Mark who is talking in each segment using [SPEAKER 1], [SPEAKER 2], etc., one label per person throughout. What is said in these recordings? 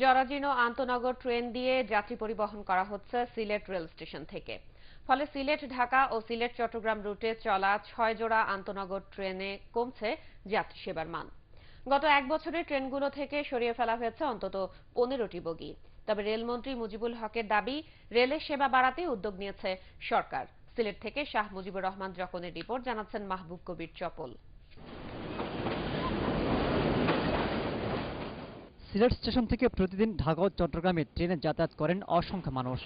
[SPEAKER 1] জরাজীর্ণ আন্তনগর ট্রেন দিয়ে যাত্রী পরিবহন করা হচ্ছে সিলেট রেল স্টেশন থেকে। ফলে সিলেট, ঢাকা ও সিলেট, চট্টগ্রাম রুটে চলা ছয় জোড়া আন্তনগর ট্রেনে কমছে যাত্রী সেবার মান। গত এক বছরে ট্রেনগুলো থেকে সরিয়ে ফেলা হয়েছে অন্তত পনেরোটি বগি। তবে রেলমন্ত্রী মুজিবুল হকের দাবি রেলের সেবা বাড়াতে উদ্যোগ নিয়েছে সরকার। সিলেট থেকে শাহ মুজিবুর রহমান যখনের রিপোর্ট জানাচ্ছেন মাহবুব কবির চপল।
[SPEAKER 2] সিলেট স্টেশন থেকে প্রতিদিন ঢাকা ও চট্টগ্রামে ট্রেনে যাতায়াত করেন অসংখ্য মানুষ।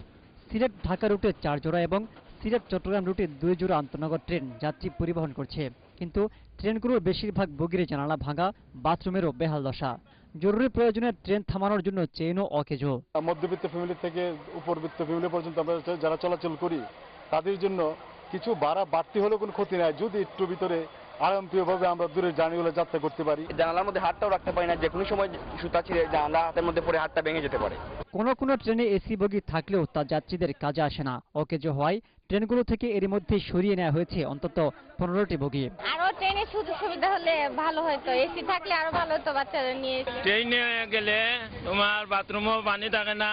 [SPEAKER 2] সিলেট ঢাকা রুটে চার জোড়া এবং সিলেট চট্টগ্রাম রুটে দুই জোড়া আন্তনগর ট্রেন যাত্রী পরিবহন করছে। কিন্তু ট্রেনগুলোর বেশিরভাগ বগির জানালা ভাঙা, বাথরুমেরও বেহাল দশা। জরুরি প্রয়োজনে ট্রেন থামানোর জন্য চেইনও অকেজো।
[SPEAKER 3] মধ্যবিত্ত ফ্যামিলি থেকে উপরবিত্ত ফ্যামিলি পর্যন্ত আমরা যারা চলাচল করি, তাদের জন্য কিছু ভাড়া বাড়তি হলেও কোনো ক্ষতি নাই। যদি একটু ভিতরে আরামপ্রিয়ভাবে আমরা দূরের জার্নিগুলো যাত্রা করতে পারি।
[SPEAKER 4] জানালার মধ্যে হাতটাও রাখতে পারি না যে কোনো সময় সুতা ছিঁড়ে জানালা হাতের মধ্যে পড়ে হাতটা ভেঙে যেতে পারে।
[SPEAKER 2] কোনো কোনো ট্রেনে এসি বগি থাকলেও তা যাত্রীদের কাজে আসে না। অকেজো হওয়ায় ট্রেনগুলো থেকে এরই মধ্যে সরিয়ে নেওয়া হয়েছে অন্তত পনেরোটি বগি।
[SPEAKER 5] আরও ট্রেনের সুযোগ সুবিধা হলে ভালো হতো এসি থাকলে আরও ভালো হতো বাচ্চারা নিয়ে
[SPEAKER 6] ট্রেনে গেলে তোমার বাথরুমও পানি থাকে না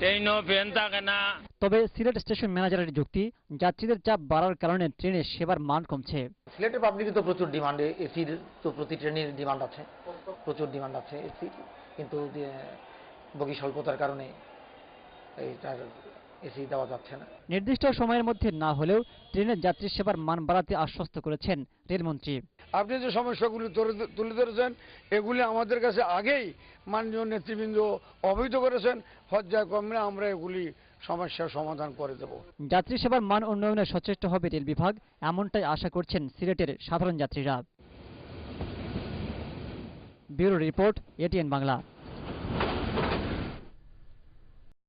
[SPEAKER 6] ট্রেনও ফ্যান থাকে না
[SPEAKER 2] তবে সিলেট স্টেশন ম্যানেজারের যুক্তি যাত্রীদের চাপ বাড়ার কারণে ট্রেনের সেবার মান কমছে।
[SPEAKER 7] সিলেটের পাবলিকে তো প্রচুর ডিমান্ড এসির তো প্রতি ট্রেনের ডিমান্ড আছে। প্রচুর ডিমান্ড আছে এসি কিন্তু যে বগি স্বল্পতার কারণে এইটার এসি দেওয়া যাচ্ছে না।
[SPEAKER 2] নির্দিষ্ট সময়ের মধ্যে না হলেও ট্রেনের যাত্রী সেবার মান বাড়াতে আশ্বস্ত করেছেন রেলমন্ত্রী।
[SPEAKER 8] আপনি যে সমস্যাগুলি তুলে- ধরেছেন এগুলি আমাদের কাছে আগেই মাননীয় নেতৃবৃন্দ অবহিত করেছেন। পর্যায়ক্রমে আমরা এগুলি সমস্যার সমাধান করে দেব।
[SPEAKER 2] যাত্রী সেবার মান উন্নয়নে সচেষ্ট হবে রেল বিভাগ এমনটাই আশা করছেন সিলেটের সাধারণ যাত্রীরা। Bureau report ATN Bangla.